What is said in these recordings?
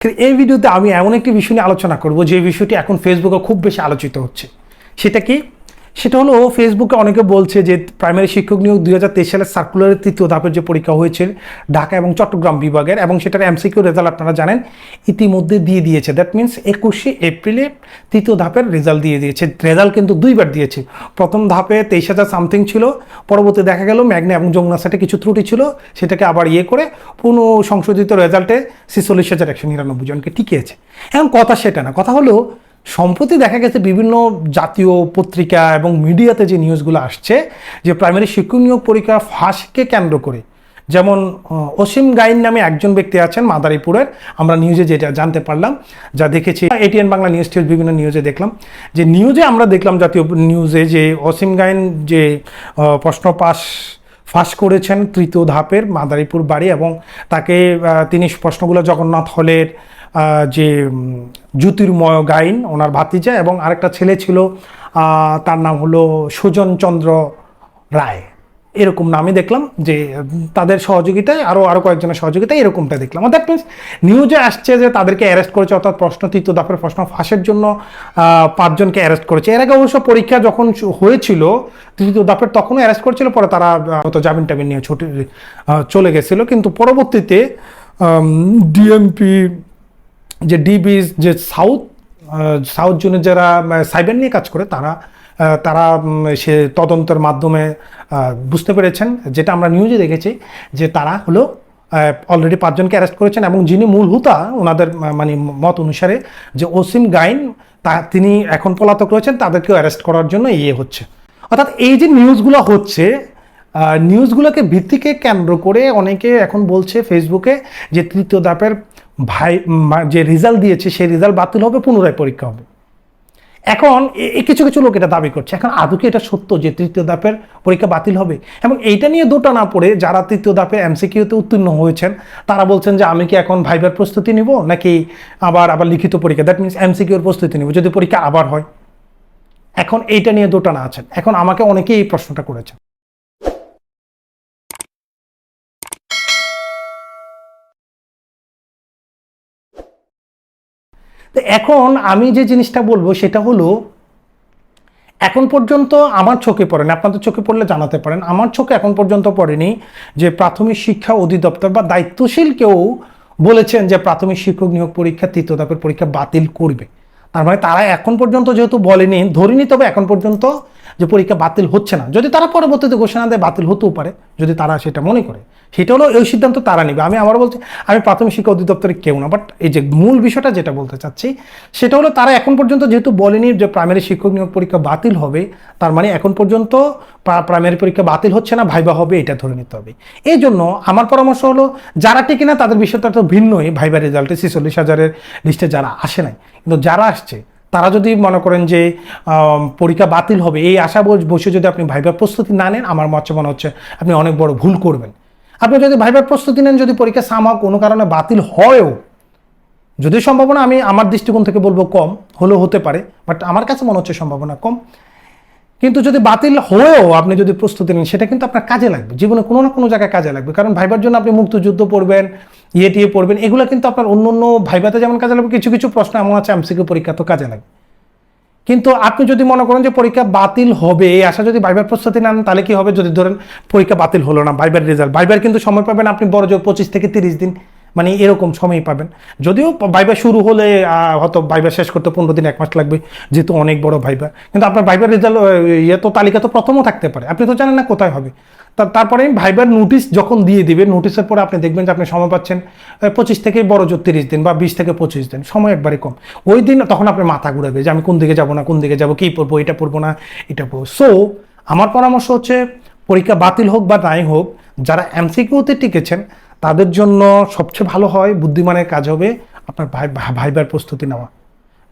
কিন্তু এই ভিডিওতে আমি এমন একটি বিষয় নিয়ে আলোচনা করব, যে বিষয়টি এখন ফেসবুকে খুব বেশি আলোচিত হচ্ছে। সেটা কি? সেটা হলো ফেসবুকে অনেকে বলছে যে প্রাইমারি শিক্ষক নিয়োগ দুই হাজার তেইশ সালের সার্কুলারের তৃতীয় ধাপের যে পরীক্ষা হয়েছে ঢাকা এবং চট্টগ্রাম বিভাগের, এবং সেটার এমসিকিউ রেজাল্ট আপনারা জানেন, ইতিমধ্যে দিয়ে দিয়েছে। দ্যাট মিন্স একুশে এপ্রিলে তৃতীয় ধাপের রেজাল্ট দিয়ে দিয়েছে। রেজাল্ট কিন্তু দুইবার দিয়েছে। প্রথম ধাপে তেইশ হাজার সামথিং ছিল, পরবর্তী দেখা গেল ম্যাগনা এবং যমুনা সেটে কিছু ত্রুটি ছিল, সেটাকে আবার ইয়ে করে পুনঃ সংশোধিত রেজাল্টে ছেচল্লিশ হাজার একশো নিরানব্বই জনকে টিকিয়েছে। এখন কথা সেটা না, কথা হলো সম্প্রতি দেখা গেছে বিভিন্ন জাতীয় পত্রিকা এবং মিডিয়াতে যে নিউজগুলো আসছে, যে প্রাইমারি শিক্ষক নিয়োগ পরীক্ষা ফাঁসকে কেন্দ্র করে। যেমন অসীম গাইন নামে একজন ব্যক্তি আছেন মাদারীপুরের, আমরা নিউজে যেটা জানতে পারলাম, যা দেখেছি এটিএন বাংলা নিউজ টিউজ বিভিন্ন নিউজে দেখলাম। যে নিউজে আমরা দেখলাম জাতীয় নিউজে যে অসীম গাইন যে প্রশ্ন পাস, ফাঁস করেছেন তৃতীয় ধাপের মাদারীপুর বাড়ি এবং তাকে তিনি প্রশ্নগুলো জগন্নাথ হলের যে জ্যোতির্ময় গাইন, ওনার ভাতিজা এবং আরেকটা ছেলে ছিল তার নাম হলো সুজন চন্দ্র রায়। এরকম নামে দেখলাম যে, তাদের সহযোগিতায় আরও আরও কয়েকজনের সহযোগিতায় এরকমটা দেখলাম। দ্যাট মিনস নিউজে আসছে যে তাদেরকে অ্যারেস্ট করেছে, অর্থাৎ প্রশ্ন তৃতীয় দফের প্রশ্ন ফাঁসের জন্য পাঁচজনকে অ্যারেস্ট করেছে। এর আগে অবশ্য পরীক্ষা যখন হয়েছিল তৃতীয় দফের তখনও অ্যারেস্ট করেছিল, পরে তারা হয়তো জামিন টামিন নিয়ে ছুটি চলে গেছিল। কিন্তু পরবর্তীতে ডিএমপি যে ডিবিস যে সাউথ সাউথ জোনে যারা সাইবার নিয়ে কাজ করে, তারা তারা সে তদন্তের মাধ্যমে বুঝতে পেরেছেন। যেটা আমরা নিউজে দেখেছি, যে তারা হলো অলরেডি পাঁচজনকে অ্যারেস্ট করেছেন এবং যিনি মূল হুতা ওনাদের মানে মত অনুসারে যে ওসিম গাইন, তা তিনি এখন পলাতক রয়েছেন, তাদেরকেও অ্যারেস্ট করার জন্য ইয়ে হচ্ছে। অর্থাৎ এই যে নিউজগুলো হচ্ছে নিউজগুলোকে ভিত্তিকে কেন্দ্র করে অনেকে এখন বলছে ফেসবুকে যে তৃতীয় ধাপের ভাই যে রেজাল্ট দিয়েছে, সেই রেজাল্ট বাতিল হবে, পুনরায় পরীক্ষা হবে। এখন কিছু কিছু লোক এটা দাবি করছে। এখন আদৌ কি এটা সত্য যে তৃতীয় ধাপের পরীক্ষা বাতিল হবে? এবং এইটা নিয়ে দুটা না পড়ে যারা তৃতীয় ধাপে এমসিকিউতে উত্তীর্ণ হয়েছেন, তারা বলছেন যে, আমি কি এখন ভাইবার প্রস্তুতি নিব, নাকি আবার আবার লিখিত পরীক্ষা? দ্যাট মিনস এমসিকিউর প্রস্তুতি নিব, যদি পরীক্ষা আবার হয়। এখন এইটা নিয়ে দোটানা আছেন। এখন আমাকে অনেকেই এই প্রশ্নটা করেছেন। তো এখন আমি যে জিনিসটা বলব সেটা হলো, এখন পর্যন্ত আমার চোখে পড়েনি। আপনাদের চোখে পড়লে জানাতে পারেন, আমার চোখে এখন পর্যন্ত পড়েনি যে প্রাথমিক শিক্ষা অধিদপ্তর বা দায়িত্বশীল কেউ বলেছেন যে প্রাথমিক শিক্ষক নিয়োগ পরীক্ষা, তৃতীয় ধাপের পরীক্ষা বাতিল করবে। তার মানে তারা এখন পর্যন্ত যেহেতু বলেনি, ধরিনি, তবে এখন পর্যন্ত যে পরীক্ষা বাতিল হচ্ছে না। যদি তারা পরবর্তীতে ঘোষণা দেয় বাতিল হতেও পারে, যদি তারা সেটা মনে করে। সেটা হলো ওই সিদ্ধান্ত তারা নেবে। আমি আবার বলছি, আমি প্রাথমিক শিক্ষা অধিদপ্তরে কেউ না বাট এই যে মূল বিষয়টা যেটা বলতে চাচ্ছি, সেটা হলো তারা এখন পর্যন্ত যেহেতু বলেনি যে প্রাইমারি শিক্ষক নিয়োগ পরীক্ষা বাতিল হবে, তার মানে এখন পর্যন্ত প্রাইমারি পরীক্ষা বাতিল হচ্ছে না, ভাইবা হবে, এটা ধরে নিতে হবে। এই জন্য আমার পরামর্শ হলো, যারা টিকে না, তাদের বিষয়টা তো ভিন্নই ভাইবা রেজাল্টে ছেচল্লিশ হাজারের লিস্টে যারা আসে নাই। কিন্তু যারা আসছে তারা যদি মনে করেন যে পরীক্ষা বাতিল হবে, এই আশা বসে যদি আপনি ভাইবার প্রস্তুতি না নেন, আমার মতে মনে হচ্ছে আপনি অনেক বড় ভুল করবেন। আপনি যদি ভাইবার প্রস্তুতি নেন, যদি পরীক্ষা সামা কোনো কারণে বাতিল হয়ও যদি সম্ভাবনা আমি আমার দৃষ্টিকোণ থেকে বলব কম, হলেও হতে পারে বাট আমার কাছে মনে হচ্ছে সম্ভাবনা কম। কিন্তু যদি বাতিল হয়েও আপনি যদি প্রস্তুতি নেন, সেটা কিন্তু আপনার কাজে লাগবে, জীবনে কোনো না কোনো জায়গায় কাজে লাগবে। কারণ ভাইবার জন্য আপনি মুক্তযুদ্ধ পড়বেন ইয়ে টিয়ে পড়বেন, এগুলো কিন্তু আপনার অন্য অন্য ভাইবাতে যেমন কাজে লাগবে, কিছু কিছু প্রশ্ন এমন আছে, এমসিকিউ পরীক্ষা তো কাজে লাগবে কিন্তু আপনি যদি মনে করেন যে পরীক্ষা বাতিল হবে, এই আশা যদি বাইবার প্রস্তুতি নেন, তাহলে কি হবে? যদি ধরেন পরীক্ষা বাতিল হলো না বাইবার রেজাল্ট বাইবার কিন্তু সময় পাবেন আপনি বড় জোর পঁচিশ থেকে তিরিশ দিন। মানে এরকম সময় পাবেন। যদিও বাইবা শুরু হলে হয়তো বাইবা শেষ করতে পনেরো দিন, এক মাস লাগবে, যেহেতু অনেক বড় ভাইবা। কিন্তু আপনার ভাইবার রেজাল্ট ইয়ে তো তালিকা তো প্রথমও থাকতে পারে। আপনি তো জানেন না কোথায় হবে। তারপরে ভাইবার নোটিশ যখন দিয়ে দিবে নোটিশের পরে আপনি দেখবেন যে আপনি সময় পাচ্ছেন পঁচিশ থেকে বড় জোর তিরিশ দিন বা বিশ থেকে পঁচিশ দিন, সময় একবারে কম। ওই দিন তখন আপনার মাথা ঘুরাবে যে আমি কোন দিকে যাব না, কোন দিকে যাব, কী পড়ব এটা পড়ব না, এটা পড়ব সো আমার পরামর্শ হচ্ছে, পরীক্ষা বাতিল হোক বা নাই হোক, যারা এমসিকিউতে টিকেছেন তাদের জন্য সবচেয়ে ভালো হয়, বুদ্ধিমানের কাজ হবে আপনার ভাই, ভাইবার প্রস্তুতি নেওয়া।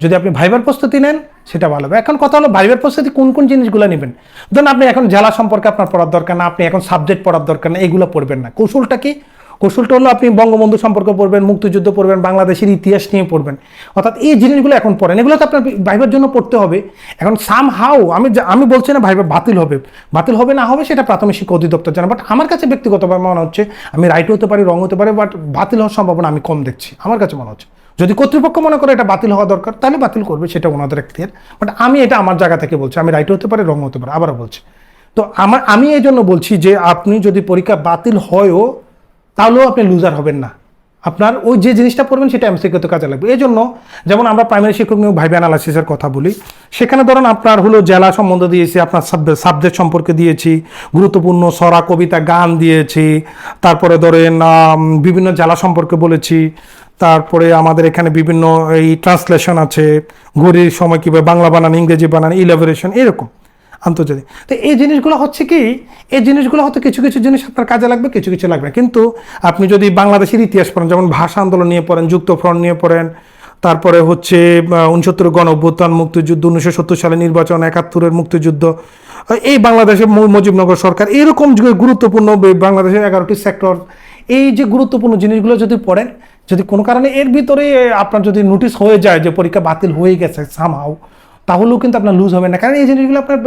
যদি আপনি ভাইবার প্রস্তুতি নেন, সেটা ভালো হবে। এখন কথা হলো, ভাইবার প্রস্তুতি কোন কোন জিনিসগুলো নেবেন? ধরুন আপনি এখন জেলা সম্পর্কে আপনার পড়ার দরকার না, আপনি এখন সাবজেক্ট পড়ার দরকার না, এগুলো পড়বেন না। কৌশলটা কি? কৌশলটা হলো আপনি বঙ্গবন্ধু সম্পর্কে পড়বেন, মুক্তিযুদ্ধ পড়বেন, বাংলাদেশের ইতিহাস নিয়ে পড়বেন। অর্থাৎ এই জিনিসগুলো এখন পড়েন। এগুলো তো আপনার ভাইবার জন্য পড়তে হবে। এখন সাম হাউ আমি আমি বলছি না ভাইবার বাতিল হবে। বাতিল হবে না হবে সেটা প্রাথমিক শিক্ষা অধিদপ্তর জানে। বাট আমার কাছে ব্যক্তিগতভাবে মনে হচ্ছে, আমি রাইট হতে পারি রং হতে পারি বাট বাতিল হওয়ার সম্ভাবনা আমি কম দেখছি। আমার কাছে মনে হচ্ছে, যদি কর্তৃপক্ষ মনে করে এটা বাতিল হওয়া দরকার, তাহলে বাতিল করবে, সেটা ওনাদের এখতিয়ার বাট আমি এটা আমার জায়গা থেকে বলছি, আমি রাইট হতে পারি রং হতে পারে, আবারও বলছি। তো আমার, আমি এই জন্য বলছি যে আপনি যদি পরীক্ষা বাতিল হয়ও তাহলেও আপনি লুজার হবেন না। আপনার ওই যে জিনিসটা পড়বেন সেটা এমসিকিউতে কাজে লাগবে। এই জন্য যেমন আমরা প্রাইমারি শিক্ষক নিয়োগ ভাইবে অ্যানালাইসিসের কথা বলি, সেখানে ধরেন আপনার হলো জেলা সম্বন্ধে দিয়েছি, আপনার সাবজেক্ট সম্পর্কে দিয়েছি, গুরুত্বপূর্ণ সরা কবিতা গান দিয়েছি, তারপরে ধরেন বিভিন্ন জেলা সম্পর্কে বলেছি, তারপরে আমাদের এখানে বিভিন্ন এই ট্রান্সলেশন আছে, ঘড়ির সময় কীভাবে বাংলা বানান, ইংরেজি বানান ইলাবোরেশন এরকম। আন্তর্জাতিক। তো এই জিনিসগুলো হচ্ছে কি, এই জিনিসগুলো হয়তো কিছু কিছু জিনিস আপনার কাজে লাগবে, কিছু কিছু লাগবে। কিন্তু আপনি যদি বাংলাদেশের ইতিহাস পড়েন, যেমন ভাষা আন্দোলন নিয়ে পড়েন, যুক্ত ফ্রন্ট নিয়ে পড়েন, তারপরে হচ্ছে উনসত্তর গণ অভ্যুত্থান, মুক্তিযুদ্ধ, উনিশশো সত্তর সালে নির্বাচন, একাত্তরের মুক্তিযুদ্ধ এই বাংলাদেশের মুজিবনগর সরকার, এরকম গুরুত্বপূর্ণ বাংলাদেশের এগারোটি সেক্টর, এই যে গুরুত্বপূর্ণ জিনিসগুলো যদি পড়েন, যদি কোনো কারণে এর ভিতরে আপনার যদি নোটিশ হয়ে যায় যে পরীক্ষা বাতিল হয়ে গেছে সামহাও তাহলেও কিন্তু আপনার লুজ হবে না। কারণ এই জিনিসগুলো আপনার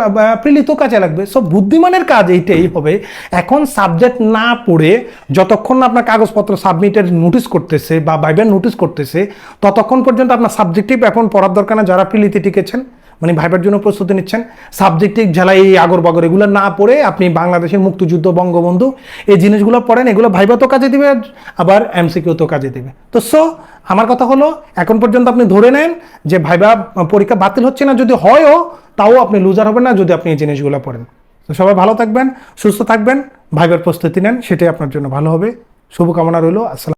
প্রিলিত কাজে লাগবে। সব বুদ্ধিমানের কাজ এইটাই হবে। এখন সাবজেক্ট না পড়ে যতক্ষণ না আপনার কাগজপত্র সাবমিটের নোটিশ করতেছে বা বাইবের নোটিশ করতেছে, ততক্ষণ পর্যন্ত আপনার সাবজেক্টিভ এখন পড়ার দরকার না যারা প্রিলিতে টিকেছেন মানে ভাইবার জন্য প্রস্তুতি নিচ্ছেন। সাবজেক্টিভ ঝালাই এই আগর বাগর এগুলো না পড়ে, আপনি বাংলাদেশের মুক্তিযুদ্ধ বঙ্গবন্ধু, এই জিনিসগুলো পড়েন, এগুলো ভাইবা তো কাজে দিবে, আবার এমসিকিউ তো কাজে দিবে। তো সো আমার কথা হলো, এখন পর্যন্ত আপনি ধরে নেন যে ভাইবা পরীক্ষা বাতিল হচ্ছে না, যদি হয়ও, তাও আপনি লুজার হবেন না যদি আপনি এই জিনিসগুলো পড়েন। তো সবাই ভালো থাকবেন, সুস্থ থাকবেন, ভাইবার প্রস্তুতি নেন, সেটাই আপনার জন্য ভালো হবে। শুভকামনা রইল, আসসালাম